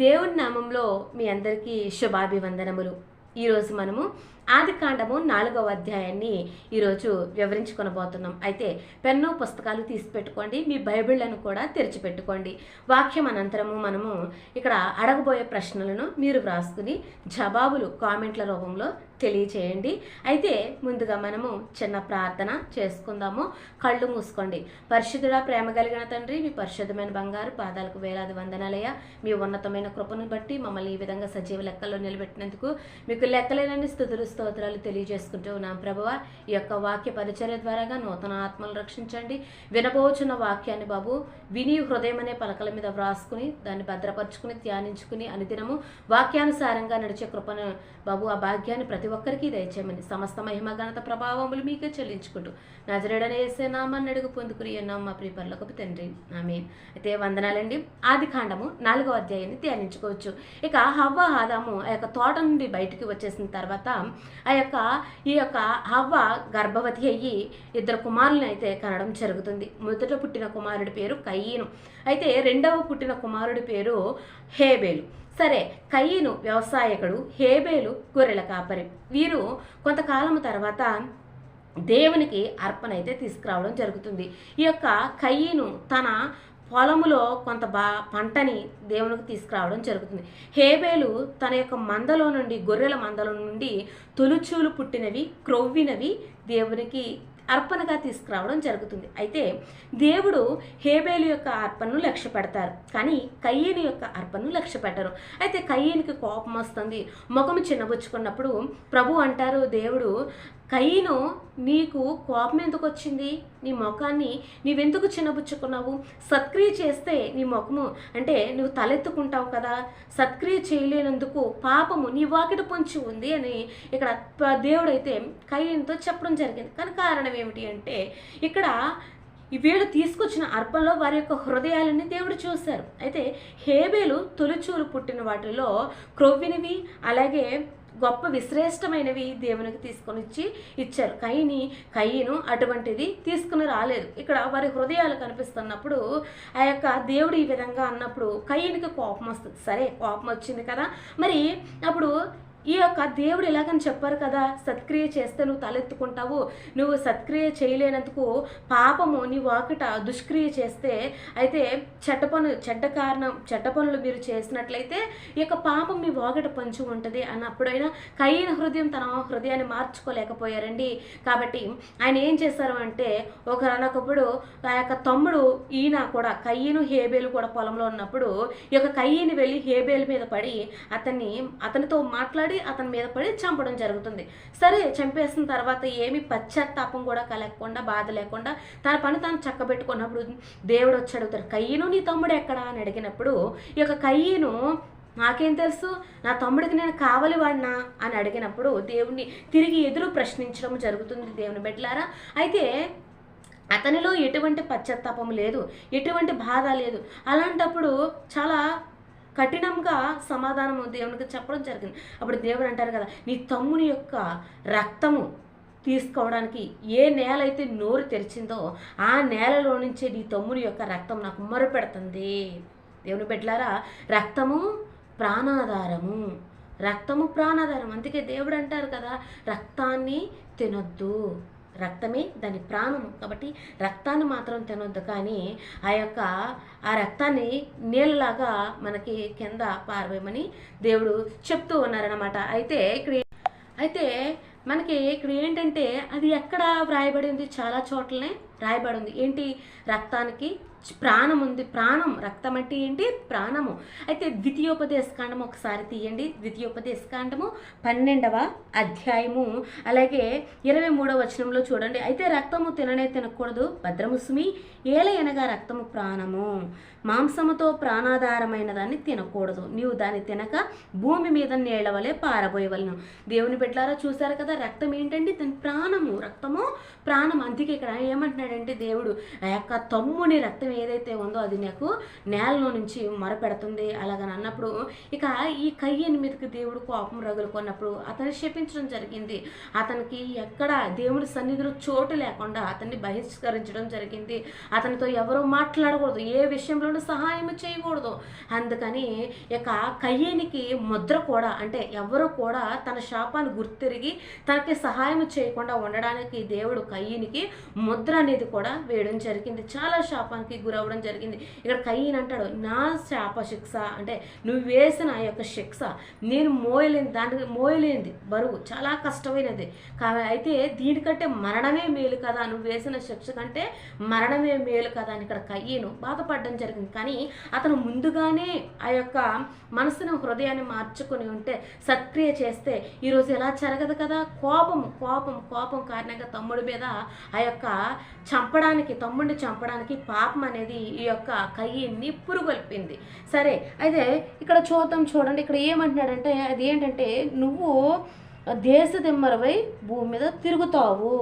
దేవుని నామంలో మీ అందరికీ శుభాభివందనములు. ఈరోజు మనము ఆది కాండము నాలుగవ అధ్యాయాన్ని ఈరోజు వివరించుకొనబోతున్నాం. అయితే పెన్ను పుస్తకాలు తీసి పెట్టుకోండి మీ బైబిళ్ళను కూడా తెరిచిపెట్టుకోండి. వాక్యం అనంతరము మనము ఇక్కడ అడగబోయే ప్రశ్నలను మీరు వ్రాసుకుని జవాబులు కామెంట్ల రూపంలో తెలియచేయండి. అయితే ముందుగా మనము చిన్న ప్రార్థన చేసుకుందాము. కళ్ళు మూసుకోండి. పరిశుద్ధుడా ప్రేమ కలిగిన తండ్రి మీ పరిశుద్ధమైన బంగారు పాదాలకు వేలాది వందనాలయ్య. మీ ఉన్నతమైన కృపను బట్టి మమ్మల్ని ఈ విధంగా సజీవ లెక్కల్లో నిలబెట్టినందుకు మీకు లెక్కలేనని స్థుతులు స్తోత్రాలు తెలియజేసుకుంటూ ఉన్నాం. ప్రభువ ఈ యొక్క వాక్య పరిచర్య ద్వారాగా నూతన ఆత్మలు రక్షించండి. వినబోచున్న వాక్యాన్ని బాబు విని హృదయం అనే పలకల మీద వ్రాసుకుని దాన్ని భద్రపరుచుకుని ధ్యానించుకుని అనుదినము వాక్యానుసారంగా నడిచే కృపను బాబు ఆ భాగ్యాన్ని ప్రతి ఒక్కరికి దయచేయమని సమస్త మహిమ ఘనత ప్రభావములు మీకే చెల్లించుకుంటూ నజరేడనే వేసే నామాన్ని అడుగు పొందుకుని ఎన్నాం మా ప్రియపర్లకు తండ్రి. ఆమె అయితే వందనాలండి. ఆది కాండము నాలుగో అధ్యాయాన్ని ధ్యానించుకోవచ్చు. ఇక హవ్వ ఆదాము ఆ యొక్క తోట నుండి బయటికి వచ్చేసిన తర్వాత ఆ యొక్క ఈ యొక్క హవ్వ గర్భవతి అయ్యి ఇద్దరు కుమారులను అయితే కనడం జరుగుతుంది. మొదట పుట్టిన కుమారుడి పేరు కయ్యను. అయితే రెండవ పుట్టిన కుమారుడి పేరు హేబేలు. సరే కయ్యను వ్యవసాయకుడు హేబేలు గొర్రెల కాపరి. వీరు కొంతకాలం తర్వాత దేవునికి అర్పణ అయితే తీసుకురావడం జరుగుతుంది. ఈ యొక్క కయ్యను తన పొలములో కొంత బా పంటని దేవునికి తీసుకురావడం జరుగుతుంది. హేబేలు తన యొక్క మందలో నుండి గొర్రెల మందలో నుండి తొలుచూలు పుట్టినవి క్రొవ్వినవి దేవునికి అర్పణగా తీసుకురావడం జరుగుతుంది. అయితే దేవుడు హేబేలు యొక్క అర్పణను లక్ష్య పెడతారు కానీ కయ్యని యొక్క అర్పణను లక్ష్య పెట్టరు అయితే కయ్యనికి కోపం వస్తుంది. ముఖం చిన్నబుచ్చుకున్నప్పుడు ప్రభు అంటారు దేవుడు కయ్యను నీకు కోపం ఎందుకు వచ్చింది? నీ ముఖాన్ని నీవెందుకు చిన్నబుచ్చుకున్నావు? సత్క్రియ చేస్తే నీ ముఖము అంటే నువ్వు తలెత్తుకుంటావు కదా. సత్క్రియ చేయలేనందుకు పాపము నీ వాకిట పొంచి ఉంది అని ఇక్కడ ప- దేవుడైతే కయ్యంతో చెప్పడం జరిగింది. కానీ కారణం ఏమిటి అంటే ఇక్కడ వీడు వీళ్ళు తీసుకొచ్చిన అర్పణలో వారి యొక్క హృదయాలని దేవుడు చూశారు. అయితే హేబేలు తొలిచూలు పుట్టిన వాటిలో క్రొవ్వినివి అలాగే గొప్ప విశ్రేష్టమైనవి దేవునికి తీసుకొని ఇచ్చి ఇచ్చారు. కయ్యని కయ్యను అటువంటిది తీసుకుని రాలేదు. ఇక్కడ వారి హృదయాలు కనిపిస్తున్నప్పుడు ఆ యొక్క దేవుడు ఈ విధంగా అన్నప్పుడు కయ్యనికి కోపం వస్తుంది. సరే కోపం వచ్చింది కదా. మరి అప్పుడు ఈ యొక్క దేవుడు ఇలాగని చెప్పారు కదా సత్క్రియ చేస్తే నువ్వు తలెత్తుకుంటావు నువ్వు సత్క్రియ చేయలేనందుకు పాపము నీ వాకిట దుష్క్రియ చేస్తే అయితే చెడ్డ పను చెడ్డ కారణం చెడ్డ పనులు మీరు చేసినట్లయితే ఈ యొక్క పాపం మీ వాకిట పంచి ఉంటుంది అన్నప్పుడైనా కయ్యిన హృదయం తన హృదయాన్ని మార్చుకోలేకపోయారండి. కాబట్టి ఆయన ఏం చేశారు అంటే ఒకనొకప్పుడు ఆ యొక్క తమ్ముడు ఈయన కూడా కయ్యను హేబేలు కూడా పొలంలో ఉన్నప్పుడు ఈ యొక్క కయ్యని వెళ్ళి హేబేలు మీద పడి అతన్ని అతనితో మాట్లాడి అతని మీద పడి చంపడం జరుగుతుంది. సరే చంపేసిన తర్వాత ఏమి పశ్చాత్తాపం కూడా కలగకుండా బాధ లేకుండా తన పని తాను చక్కబెట్టుకున్నప్పుడు దేవుడు వచ్చి అడుగుతాడు కయ్యను నీ తమ్ముడు ఎక్కడా? అని అడిగినప్పుడు ఈ యొక్క కయ్యను నాకేం తెలుసు? నా తమ్ముడికి నేను కావలి వాడినా? అని అడిగినప్పుడు దేవుణ్ణి తిరిగి ఎదురు ప్రశ్నించడం జరుగుతుంది దేవుని బిడ్డలారా. అయితే అతనిలో ఎటువంటి పశ్చాత్తాపం లేదు ఎటువంటి బాధ లేదు. అలాంటప్పుడు చాలా కఠినంగా సమాధానము దేవునికి చెప్పడం జరిగింది. అప్పుడు దేవుడు అంటారు కదా నీ తమ్ముని యొక్క రక్తము తీసుకోవడానికి ఏ నేల అయితే నోరు తెరిచిందో ఆ నేలలో నుంచే నీ తమ్ముని యొక్క రక్తం నాకు మొరపెడుతుంది. దేవుని పెట్టారా రక్తము ప్రాణాధారము. రక్తము ప్రాణాధారం. అందుకే దేవుడు అంటారు కదా రక్తాన్ని తినొద్దు. రక్తమే దాని ప్రాణము. కాబట్టి రక్తాన్ని మాత్రం తినొద్దు. కానీ ఆ యొక్క ఆ రక్తాన్ని నీళ్ళలాగా మనకి కింద పారవేయమని దేవుడు చెప్తూ ఉన్నారనమాట అయితే ఇక్కడ అయితే మనకి ఇక్కడ ఏంటంటే అది ఎక్కడ వ్రాయబడి ఉంది? చాలా చోట్లనే రాయబడి ఉంది. ఏంటి? రక్తానికి ప్రాణం ఉంది. ప్రాణం రక్తం అంటే ఏంటి? ప్రాణము. అయితే ద్వితీయోపదేశకాండము ఒకసారి తీయండి. ద్వితీయోపదేశకాండము పన్నెండవ అధ్యాయము. అలాగే ఇరవై మూడవ వచనంలో చూడండి. అయితే రక్తము తిననే తినకూడదు. భద్రముసుమి ఏలయనగా రక్తము ప్రాణము. మాంసముతో ప్రాణాధారమైన దాన్ని తినకూడదు. నీవు దాన్ని తినక భూమి మీద నీళ్ళ వలె పారబోయవలను. దేవుని పెట్టారా చూశారు కదా? రక్తం ఏంటండి? దాని ప్రాణము. రక్తము ప్రాణం. అందుకే ఇక్కడ ఏమంటున్నాడంటే దేవుడు ఆ యొక్క తమ్ముని రక్తం సత్యం ఏదైతే ఉందో అది నాకు నేలలో నుంచి మరపెడుతుంది. అలాగని అన్నప్పుడు ఇక ఈ కయ్యని మీదకి దేవుడు కోపం రగులుకున్నప్పుడు అతన్ని శపించడం జరిగింది. అతనికి ఎక్కడ దేవుడి సన్నిధిలో చోటు లేకుండా అతన్ని బహిష్కరించడం జరిగింది. అతనితో ఎవరో మాట్లాడకూడదు ఏ విషయంలోనూ సహాయం చేయకూడదు. అందుకని ఇక కయ్యనికి ముద్ర కూడా అంటే ఎవరు కూడా తన శాపాన్ని గుర్తిరిగి తనకి సహాయం చేయకుండా ఉండడానికి దేవుడు కయ్యనికి ముద్ర అనేది కూడా వేయడం జరిగింది. చాలా శాపానికి గురవడం జరిగింది. ఇక్కడ కయ్యన్ అంటాడు నా శాప శిక్ష అంటే నువ్వు వేసిన ఆ యొక్క శిక్ష నేను మోయలేని దానికి మోయలేనిది బరువు చాలా కష్టమైనది. అయితే దీనికంటే మరణమే మేలు కదా నువ్వు వేసిన శిక్ష కంటే మరణమే మేలు కదా అని ఇక్కడ కయ్యను బాధపడడం జరిగింది. కానీ అతను ముందుగానే ఆ యొక్క మనసును హృదయాన్ని మార్చుకొని ఉంటే సత్క్రియ చేస్తే ఈరోజు ఎలా జరగదు కదా? కోపం కోపం కోపం కారణంగా తమ్ముడి మీద ఆ యొక్క చంపడానికి తమ్ముడిని చంపడానికి పాపం అనేది ఈ యొక్క కయ్యిని పురుగొల్పింది సరే అయితే ఇక్కడ చూద్దాం చూడండి. ఇక్కడ ఏమంటున్నాడంటే అది ఏంటంటే నువ్వు దేశదిమ్మరవై భూమి మీద తిరుగుతావు.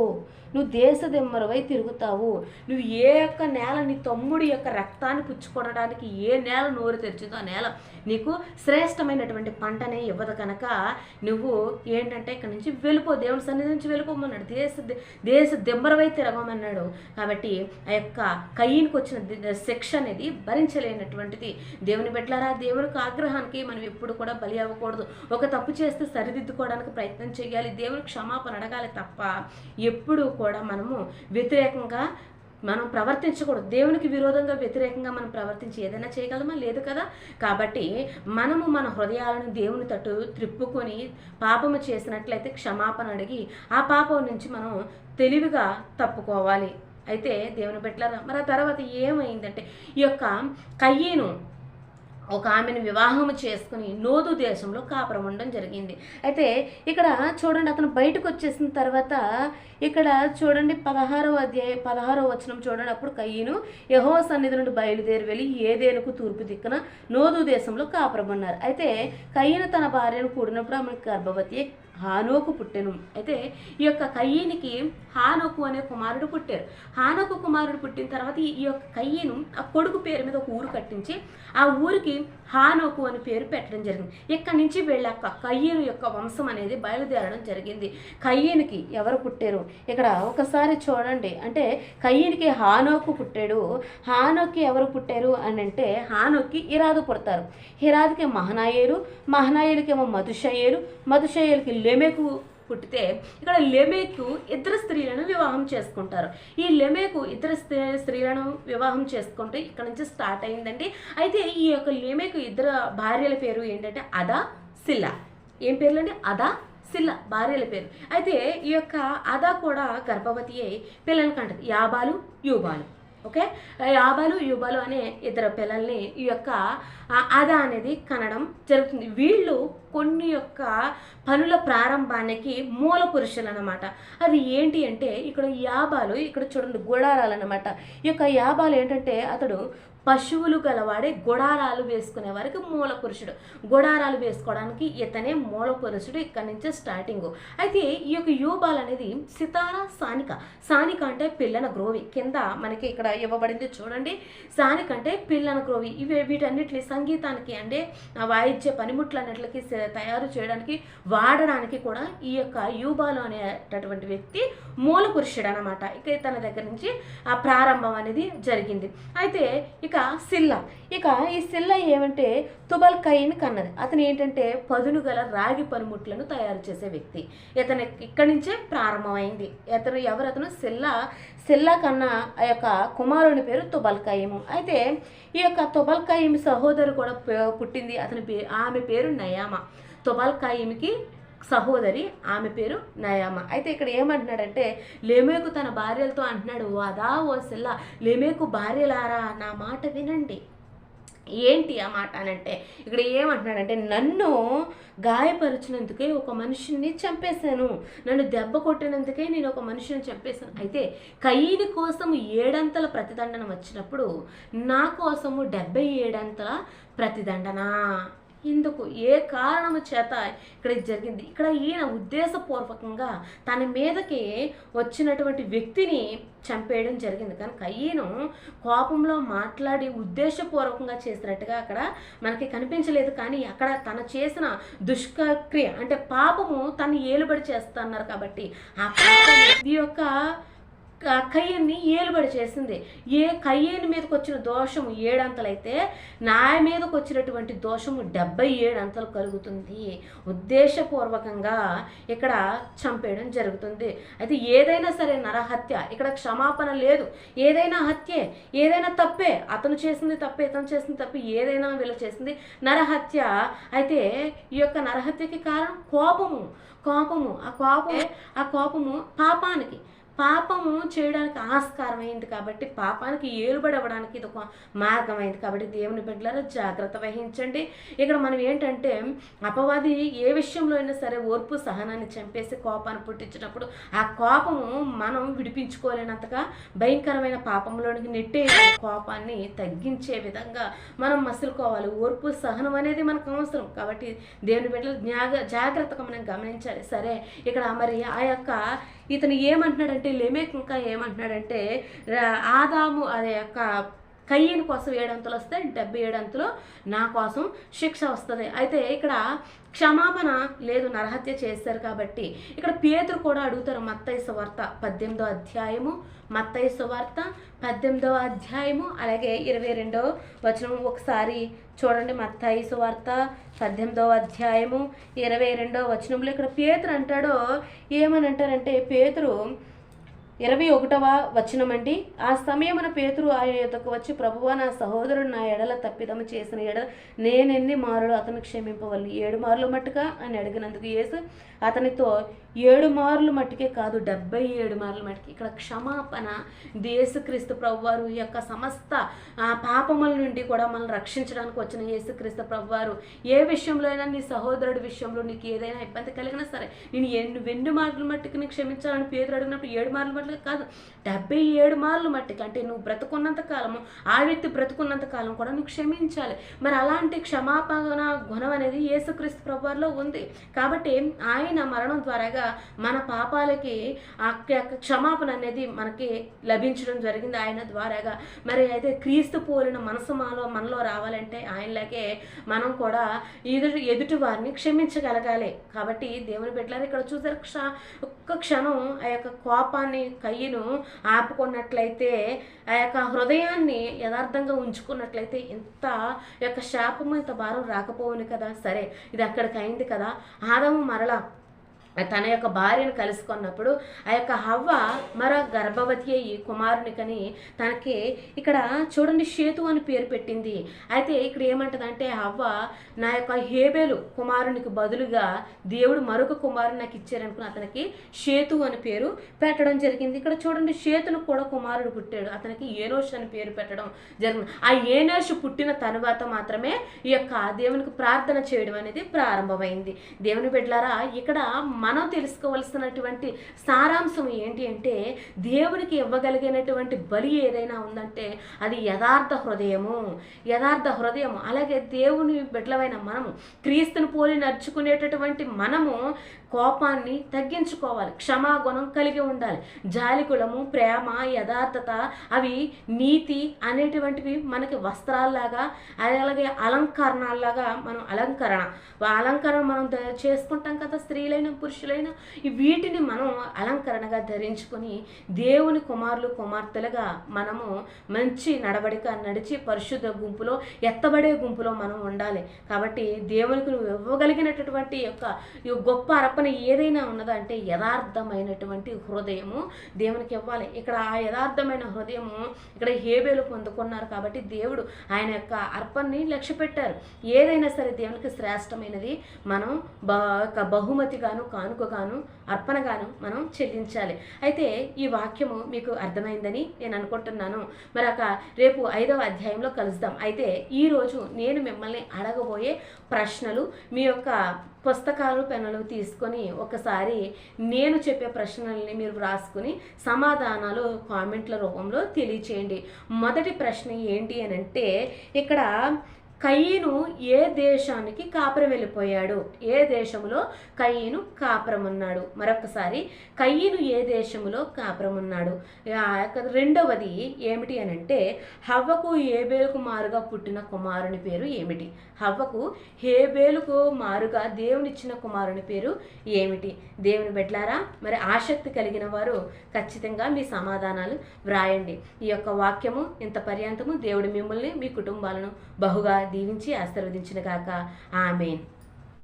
నువ్వు దేశదిమ్మరవై తిరుగుతావు. నువ్వు ఏ యొక్క నేల నీ తమ్ముడి యొక్క రక్తాన్ని పుచ్చుకొనడానికి ఏ నేల నోరు తెరిచిందో ఆ నేల నీకు శ్రేష్టమైనటువంటి పంటనే ఇవ్వదు కనుక నువ్వు ఏంటంటే ఇక్కడ నుంచి వెళ్ళిపో దేవుని సన్నిధి నుంచి వెళ్ళిపోమన్నాడు. దేశ దేశ దిమ్మరవై తిరగమన్నాడు. కాబట్టి ఆ యొక్క కయ్యకి వచ్చిన శిక్ష అనేది భరించలేనటువంటిది. దేవుని బిడ్డలారా దేవునికి ఆగ్రహానికి మనం ఎప్పుడు కూడా బలి అవ్వకూడదు. ఒక తప్పు చేస్తే సరిదిద్దుకోవడానికి ప్రయత్నం చేయాలి. దేవుని క్షమాపణ అడగాలి తప్ప ఎప్పుడు కూడా మనము వ్యతిరేకంగా మనం ప్రవర్తించకూడదు. దేవునికి విరోధంగా వ్యతిరేకంగా మనం ప్రవర్తించి ఏదైనా చేయగలమా? లేదు కదా? కాబట్టి మనము మన హృదయాలను దేవుని తట్టు త్రిప్పుకొని పాపము చేసినట్లయితే క్షమాపణ అడిగి ఆ పాపం నుంచి మనం తెలివిగా తప్పుకోవాలి. అయితే దేవుని పెట్టారా మరి ఆ తర్వాత ఏమైందంటే ఈ యొక్క కయ్యేను ఒక ఆమెను వివాహం చేసుకుని నోదు దేశంలో కాపురం ఉండడం జరిగింది. అయితే ఇక్కడ చూడండి అతను బయటకు వచ్చేసిన తర్వాత ఇక్కడ చూడండి పదహారో అధ్యాయ పదహారో వచనం చూడండి. అప్పుడు కయ్యను యహో సన్నిధి నుండి బయలుదేరి వెళ్ళి ఏదేనుకు తూర్పు దిక్కున నోదు దేశంలో కాపురం ఉన్నారు అయితే కయ్యను తన భార్యను కూడినప్పుడు ఆమె గర్భవతి హానోకు పుట్టెను. అయితే ఈ యొక్క కయ్యనికి హానోకు అనే కుమారుడు పుట్టారు. హానోకు కుమారుడు పుట్టిన తర్వాత ఈ ఈ యొక్క కయ్యను ఆ కొడుకు పేరు మీద ఒక ఊరు కట్టించి ఆ ఊరికి హానోకు అని పేరు పెట్టడం జరిగింది. ఇక్కడి నుంచి వెళ్ళాక కయ్యను యొక్క వంశం అనేది బయలుదేరడం జరిగింది. కయ్యనికి ఎవరు పుట్టారు? ఇక్కడ ఒకసారి చూడండి. అంటే కయ్యనికి హానోకు పుట్టాడు. హానోకి ఎవరు పుట్టారు అని అంటే హానోకి ఇరాదు పుడతారు. హిరాదుకి మహనాయేలు మహనాయేలుకేమో మధుషయేలు మధుషయేలుకి లెమెకు పుట్టితే ఇక్కడ లెమేకు ఇద్దరు స్త్రీలను వివాహం చేసుకుంటారు. ఈ లెమేకు ఇద్దరు స్త్రీలను వివాహం చేసుకుంటే ఇక్కడ నుంచి స్టార్ట్ అయిందండి. అయితే ఈ యొక్క లెమేకు ఇద్దరు భార్యల పేరు ఏంటంటే అదా సిల్లా. ఏం పేర్లండి? అదా సిల్ల భార్యల పేరు. అయితే ఈ యొక్క అదా కూడా గర్భవతి అయి పిల్లల్ని కంటది యాబాలు యూబాలు. ఓకే? యాబాలు యుబాలు అనే ఇద్దరు పిల్లల్ని ఈ యొక్క ఆ, అదా అనేది కనడం జరుగుతుంది. వీళ్ళు కొన్ని యొక్క పనుల ప్రారంభానికి మూల పురుషులు అనమాట అది ఏంటి అంటే ఇక్కడ యాబాలు ఇక్కడ చూడండి గుడారాలు అనమాట ఈ యొక్క యాబాలు ఏంటంటే అతడు పశువులు గలవాడే గుడారాలు వేసుకునే వారికి మూల పురుషుడు. గుడారాలు వేసుకోవడానికి ఇతనే మూల పురుషుడు ఇక్కడి నుంచే స్టార్టింగ్ అయితే ఈ యొక్క యూబాల్ అనేది సితార సానిక. సానిక అంటే పిల్లన గ్రోవి. కింద మనకి ఇక్కడ ఇవ్వబడింది చూడండి. సానిక అంటే పిల్లన గ్రోవి. ఇవి వీటన్నిటిని సంగీతానికి అంటే వాయిద్య పనిముట్లు అన్నిటికి తయారు చేయడానికి వాడడానికి కూడా ఈ యొక్క యూబాలు అనేటటువంటి వ్యక్తి మూల పురుషుడు అనమాట ఇక తన దగ్గర నుంచి ఆ ప్రారంభం అనేది జరిగింది. అయితే ఇక సిల్ల. ఇక ఈ సిల్ల ఏమంటే తుబల్ కయ్యని కన్నది. అతను ఏంటంటే పదును గల రాగి పనిముట్లను తయారు చేసే వ్యక్తి. ఇతను ఇక్కడి నుంచే ప్రారంభమైంది. ఇతను ఎవరతను సిల్లా సిల్ల సిల్ల కన్నా ఆ యొక్క కుమారుని పేరు తుబల్కాయము అయితే ఈ యొక్క తుబల్కాయమి సహోదరు కూడా పుట్టింది. అతని పే ఆమె పేరు నయామ. తుబల్కాయిమికి సహోదరి ఆమె పేరు నయామ. అయితే ఇక్కడ ఏమంటున్నాడంటే లేమేకు తన భార్యలతో అంటున్నాడు అదా ఓ సిల్ల లేమేకు భార్యలారా నా మాట వినండి. ఏంటి ఆ మాట అని అంటే ఇక్కడ ఏమంటున్నాడంటే నన్ను గాయపరిచినందుకే ఒక మనిషిని చంపేశాను. నన్ను దెబ్బ కొట్టినందుకే నేను ఒక మనిషిని చంపేశాను. అయితే కయ్యని కోసం ఏడంతల ప్రతిదండన వచ్చినప్పుడు నా కోసము డెబ్బై ఏడంతల ప్రతిదండన? ఇందుకు ఏ కారణము చేత ఇక్కడ జరిగింది? ఇక్కడ ఈయన ఉద్దేశపూర్వకంగా తన మీదకి వచ్చినటువంటి వ్యక్తిని చంపేయడం జరిగింది. కానీ ఈయన కోపంలో మాట్లాడి ఉద్దేశపూర్వకంగా చేసినట్టుగా అక్కడ మనకి కనిపించలేదు. కానీ అక్కడ తను చేసిన దుష్క్రియ అంటే పాపము తను ఏలుబడి చేస్తున్నారు కాబట్టి ఆ పాపము ఈ యొక్క క- కయ్యన్ని ఏలుబడి చేసింది. ఏ కయ్యని మీదకి వచ్చిన దోషము ఏడంతలైతే నా మీదకి వచ్చినటువంటి దోషము డెబ్బై ఏడు అంతలు కలుగుతుంది. ఉద్దేశపూర్వకంగా ఇక్కడ చంపేయడం జరుగుతుంది. అయితే ఏదైనా సరే నరహత్య ఇక్కడ క్షమాపణ లేదు. ఏదైనా హత్యే ఏదైనా తప్పే అతను చేసింది తప్పే ఇతను చేసింది తప్పే ఏదైనా వీళ్ళు చేసింది నరహత్య. అయితే ఈ యొక్క నరహత్యకి కారణం కోపము. కోపము. ఆ కోపం ఆ కోపము పాపానికి. పాపము చేయడానికి ఆస్కారం అయింది కాబట్టి పాపానికి ఏలుబడవడానికి అవ్వడానికి ఇది ఒక మార్గం అయింది కాబట్టి దేవుని బిడ్డలారా జాగ్రత్త వహించండి. ఇక్కడ మనం ఏంటంటే అపవాది ఏ విషయంలో అయినా సరే ఓర్పు సహనాన్ని చంపేసి కోపాన్ని పుట్టించినప్పుడు ఆ కోపము మనం విడిపించుకోలేనంతగా భయంకరమైన పాపంలోనికి నెట్టే కోపాన్ని తగ్గించే విధంగా మనం మసులుకోవాలి. ఓర్పు సహనం అనేది మనకు అవసరం కాబట్టి దేవుని బిడ్డలు జ్ఞాగ జాగ్రత్తగా మనం గమనించాలి. సరే ఇక్కడ మరి ఆ యొక్క ఇతను ఏమంటున్నాడంటే లెమేక్ ఇంకా ఏమంటున్నాడంటే ఆదాము అదే యొక్క కయ్యని కోసం ఏడంతులు వస్తే డెబ్బై ఏడంతులు నా కోసం శిక్ష వస్తుంది. అయితే ఇక్కడ క్షమాపణ లేదు నరహత్య చేశారు కాబట్టి. ఇక్కడ పేతురు కూడా అడుగుతారు మత్తయి సువార్త పద్దెనిమిదో అధ్యాయము మత్తయి సువార్త పద్దెనిమిదవ అధ్యాయము అలాగే ఇరవై రెండో వచనం ఒకసారి చూడండి. మత్తయి వార్త పద్దెనిమిదవ అధ్యాయము ఇరవై రెండో వచనంలో ఇక్కడ పేతురు అంటాడో ఏమని అంటారంటే పేతురు ఇరవై ఒకటవ వచనమండి. ఆ సమయమున పేతురు ఆయన యొక్కకు వచ్చి ప్రభువా నా సహోదరుడు నా ఎడల తప్పిదము చేసిన ఎడల నేనెన్ని మారులు అతను క్షమింపవలను? ఏడు మార్లు మట్టుగా అని అడిగినందుకు యేసు అతనితో ఏడు మార్లు మట్టుకే కాదు డెబ్బై ఏడు మార్లు మట్టుకి. ఇక్కడ క్షమాపణ యేసుక్రీస్తు ప్రభువారు ఈ యొక్క సమస్త ఆ, పాపముల నుండి కూడా మనల్ని రక్షించడానికి వచ్చిన యేసుక్రీస్తు ప్రభువారు. ఏ విషయంలో అయినా నీ సహోదరుడి విషయంలో నీకు ఏదైనా ఇబ్బంది కలిగినా సరే నేను ఎన్ని వెన్ను మార్లు మట్టుకు క్షమించాలని పేరు అడిగినప్పుడు ఏడు మార్లు మట్టుకు కాదు. డెబ్బై ఏడు మార్లు మట్టికి అంటే నువ్వు బ్రతుకున్నంత కాలము ఆ వ్యక్తి బ్రతుకున్నంత కాలం కూడా నువ్వు క్షమించాలి. మరి అలాంటి క్షమాపణ గుణం అనేది యేసుక్రీస్తు ప్రభువారిలో ఉంది. కాబట్టి ఆయన మరణం ద్వారాగా మన పాపాలకి ఆ యొక్క క్షమాపణ అనేది మనకి లభించడం జరిగింది ఆయన ద్వారాగా. మరి అయితే క్రీస్తు పోలిన మనసు మనలో మనలో రావాలంటే ఆయనలాగే మనం కూడా ఎదుటి ఎదుటి వారిని క్షమించగలగాలి. కాబట్టి దేవుని బిడ్డలారు ఇక్కడ చూసారు క్ష ఒక్క క్షణం ఆ యొక్క కోపాన్ని కయ్యను ఆపుకున్నట్లయితే ఆ యొక్క హృదయాన్ని యథార్థంగా ఉంచుకున్నట్లయితే ఇంత యొక్క శాపము ఇంత భారం రాకపోవును కదా? సరే ఇది అక్కడికి అయింది కదా? ఆదము మరలా తన యొక్క భార్యను కలుసుకున్నప్పుడు ఆ యొక్క హవ్వ మరో గర్భవతి అయ్యి కుమారునికని తనకి ఇక్కడ చూడండి షేతు అని పేరు పెట్టింది. అయితే ఇక్కడ ఏమంటదంటే హవ్వ నా యొక్క హేబేలు కుమారునికి బదులుగా దేవుడు మరొక కుమారుని నాకు ఇచ్చారనుకుని అతనికి షేతు అని పేరు పెట్టడం జరిగింది. ఇక్కడ చూడండి షేతును కూడా కుమారుడు పుట్టాడు. అతనికి ఏనోష్ అని పేరు పెట్టడం జరిగింది. ఆ ఏనోష్ పుట్టిన తర్వాత మాత్రమే ఈ యొక్క దేవునికి ప్రార్థన చేయడం అనేది ప్రారంభమైంది. దేవుని బిడ్డలారా ఇక్కడ మనం తెలుసుకోవలసినటువంటి సారాంశం ఏంటి అంటే దేవునికి ఇవ్వగలిగినటువంటి బలి ఏదైనా ఉందంటే అది యథార్థ హృదయము. యథార్థ హృదయము. అలాగే దేవుని బిడ్డలమైన మనము క్రీస్తుని పోలి నడుచుకునేటటువంటి మనము కోపాన్ని తగ్గించుకోవాలి. క్షమాగుణం కలిగి ఉండాలి. జాలికులము ప్రేమ యథార్థత అవి నీతి అనేటువంటివి మనకి వస్త్రాల్లాగా అలాగే అలంకరణలాగా మనం అలంకరణ. అలంకరణ మనం చేసుకుంటాం కదా స్త్రీలైన పురుషులైన వీటిని మనం అలంకరణగా ధరించుకొని దేవుని కుమారులు కుమార్తెలుగా మనము మంచి నడవడిక నడిచి పరిశుద్ధ గుంపులో ఎత్తబడే గుంపులో మనం ఉండాలి. కాబట్టి దేవునికి నువ్వు ఇవ్వగలిగినటువంటి యొక్క గొప్ప అర్పణ ఏదైనా ఉన్నదంటే యథార్థమైనటువంటి హృదయము దేవునికి ఇవ్వాలి. ఇక్కడ ఆ యథార్థమైన హృదయము ఇక్కడ హేబేలు పొందుకున్నారు కాబట్టి దేవుడు ఆయన యొక్క అర్పణని లక్ష్య పెట్టారు ఏదైనా సరే దేవునికి శ్రేష్టమైనది మనం బ యొక్క బహుమతిగాను కానుకగాను అర్పణగాను మనం చెల్లించాలి. అయితే ఈ వాక్యము మీకు అర్థమైందని నేను అనుకుంటున్నాను. మరొక రేపు ఐదవ అధ్యాయంలో కలుద్దాం. అయితే ఈరోజు నేను మిమ్మల్ని అడగబోయే ప్రశ్నలు మీ యొక్క పుస్తకాలు పెన్నులు తీసుకొని ఒకసారి నేను చెప్పే ప్రశ్నల్ని మీరు వ్రాసుకుని సమాధానాలు కామెంట్ల రూపంలో తెలియచేయండి. మొదటి ప్రశ్న ఏంటి అని అంటే ఇక్కడ కయ్యను ఏ దేశానికి కాపురం వెళ్ళిపోయాడు? ఏ దేశంలో కయ్యను కాపురం ఉన్నాడు మరొకసారి కయ్యను ఏ దేశంలో కాపురం ఉన్నాడు రెండవది ఏమిటి అని అంటే హవ్వకు ఏబేలుకు మారుగా పుట్టిన కుమారుని పేరు ఏమిటి? హవ్వకు హేబేలుకు మారుగా దేవునిచ్చిన కుమారుని పేరు ఏమిటి? దేవుని బిడ్డలారా మరి ఆసక్తి కలిగిన వారు ఖచ్చితంగా మీ సమాధానాలు వ్రాయండి. ఈ యొక్క వాక్యము ఇంత పర్యంతము దేవుడు మిమ్మల్ని మీ కుటుంబాలను బహుగా దీవించి ఆశీర్వదించిన గాక ఆమెన్.